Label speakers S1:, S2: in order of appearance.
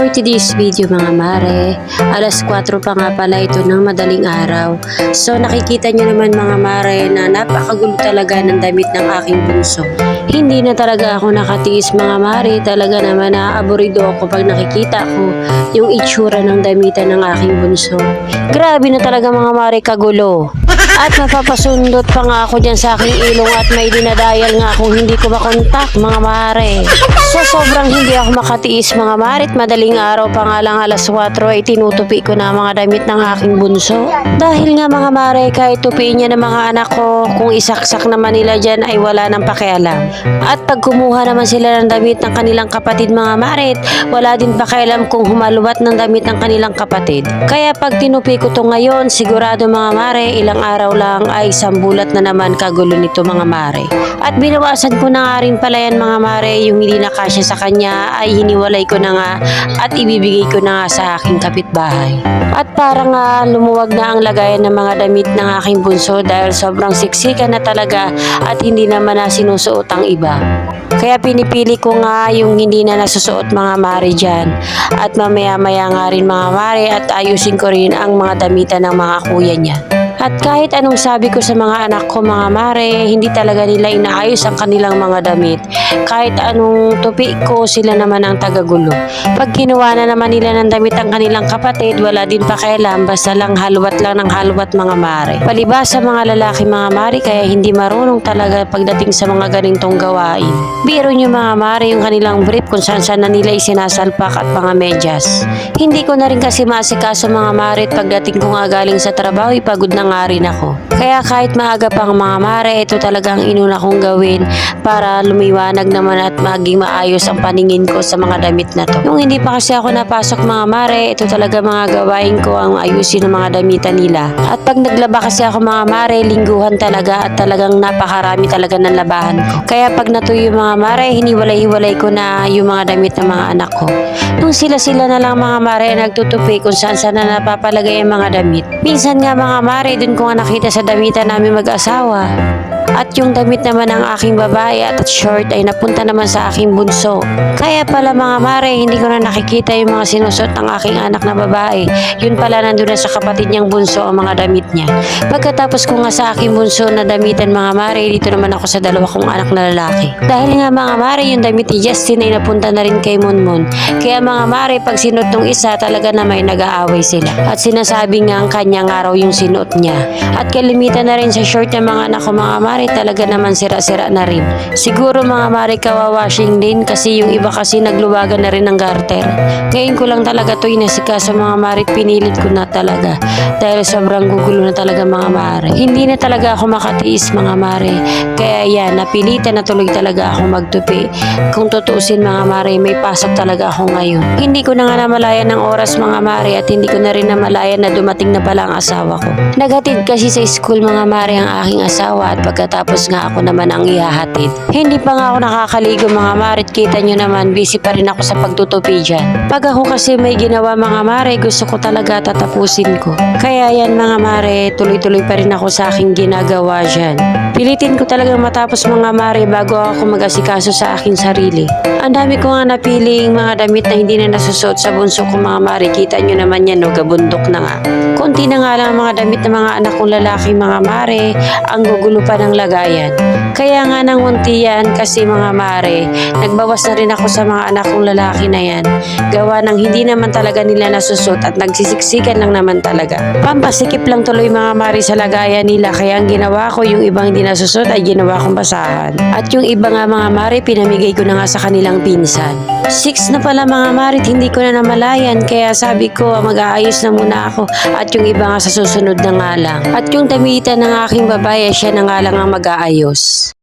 S1: For today's video mga mare, alas 4 pa nga pala ito ng madaling araw. So nakikita nyo naman mga mare na napakagulo talaga ng damit ng aking bunso. Hindi na talaga ako nakatiis mga mare, talaga naman naaburido ako pag nakikita ko yung itsura ng damitan ng aking bunso. Grabe na talaga mga mare kagulo. At mapapasundot pa nga ako dyan sa aking ilong at may dinadayal nga kung hindi ko makontak mga mare. So sobrang hindi ako makatiis mga mare at madaling araw pa nga lang alas 4 ay tinutupi ko na mga damit ng aking bunso. Dahil nga mga mare kahit tupiin niya ng mga anak ko kung isaksak naman nila dyan ay wala nang pakialam. At pag kumuha naman sila ng damit ng kanilang kapatid mga marit, wala din pakialam kung humaluwat ng damit ng kanilang kapatid. Kaya pag tinupi ko to ngayon, sigurado mga mare, ilang araw lang ay sambulat na naman kagulo nito mga mare. At binawasan ko na nga rin pala yan mga mare, yung hindi na kasya sa kanya ay hiniwalay ko na nga at ibibigay ko na nga sa aking kapitbahay. At para nga lumuwag na ang lagayan ng mga damit ng aking bunso dahil sobrang siksikan na talaga at hindi naman na sinusuot ang iba. Kaya pinipili ko nga yung hindi na nasusuot mga mare dyan. At mamaya-maya nga rin mga mare at ayusin ko rin ang mga damitan ng mga kuya niya. At kahit anong sabi ko sa mga anak ko mga mare, hindi talaga nila inaayos ang kanilang mga damit. Kahit anong tupi ko, sila naman ang tagagulo. Pag kinuha na naman nila ng damit ang kanilang kapatid, wala din pakialam, basta lang halwat lang ng halwat mga mare. Palibas sa mga lalaki mga mare, kaya hindi marunong talaga pagdating sa mga ganitong gawain. Biro nyo mga mare yung kanilang brief kung saan saan na nila isinasalpak at mga medyas. Hindi ko na rin kasi maasikaso mga mare at pagdating ko nga galing sa trabaho, ipagod na nga rin ako. Kaya kahit maaga pang mga mare, ito talagang inuna kong gawin para lumiwanag naman at maging maayos ang paningin ko sa mga damit na to. Nung hindi pa kasi ako napasok mga mare, ito talaga mga gawain ko ang ayusin ng mga damitan nila. At pag naglaba kasi ako mga mare, lingguhan talaga at talagang napakarami talaga ng labahan ko. Kaya pag natuyo yung mga mare, hiniwalay-hiwalay ko na yung mga damit ng mga anak ko. Nung sila-sila na lang mga mare nagtutupi kung saan saan na napapalagay ang mga damit. Minsan nga mga mare, dun ko nga nakita sa damitan namin mag-asawa. At yung damit naman ng aking babae at short ay napunta naman sa aking bunso. Kaya pala mga mare, hindi ko na nakikita yung mga sinusot ng aking anak na babae. Yun pala nandun na sa kapatid niyang bunso ang mga damit niya. Pagkatapos ko nga sa aking bunso na damitan mga mare, dito naman ako sa dalawa kong anak na lalaki. Dahil nga mga mare, yung damit ni Justin ay napunta na rin kay Monmon. Kaya mga mare, pag sinuot nung isa, talaga na may nag-aaway sila. At sinasabi nga ang kanyang araw yung sinuot niya. At kalimitan na rin sa short ng mga anak ko mga mare, talaga naman sira-sira na rin. Siguro mga mare kawawashing din kasi yung iba kasi nagluwagan na rin ng garter. Ngayon ko lang talaga to inasika sa mga mare pinilit ko na talaga dahil sobrang gugulo na talaga mga mare. Hindi na talaga ako makatiis mga mare. Kaya yan, napilitan na tuloy talaga ako magtupi. Kung tutuusin mga mare, may pasok talaga ako ngayon. Hindi ko na nga namalayan ng oras mga mare at hindi ko na rin namalayan na dumating na pala ang asawa ko. Naghatid kasi sa school mga mare ang aking asawa at pagkatapos nga ako naman ang ihahatid. Hindi pa nga ako nakakaligo mga mare at kita nyo naman busy pa rin ako sa pagtutupi dyan. Pag ako kasi may ginawa mga mare, gusto ko talaga tatapusin ko. Kaya yan mga mare, tuloy-tuloy pa rin ako sa aking ginagawa dyan. Pilitin ko talagang matapos mga mare bago ako mag-asikaso sa aking sarili. Ang dami ko nga napiling mga damit na hindi na nasusuot sa bunso ko mga mare. Kita nyo naman yan, no, gabundok na nga. Konti na nga lang ang mga damit ng mga anak kong lalaki mga mare, ang gugulo pa ng lagayan. Kaya nga nang munti yan kasi mga mare, nagbawas na rin ako sa mga anak kong lalaki na yan. Gawa ng hindi naman talaga nila nasusot at nagsisiksikan lang naman talaga. Pampasikip lang tuloy mga mare sa lagayan nila kaya ang ginawa ko yung ibang hindi nasusot ay ginawa kong basahan. At yung iba nga mga mare, pinamigay ko na nga sa kanilang pinsan. Six na pala mga marit, hindi ko na namalayan kaya sabi ko mag-aayos na muna ako at yung iba nga sa susunod na nga lang. At yung damitan ng aking babae, siya na nga lang ang mag-aayos.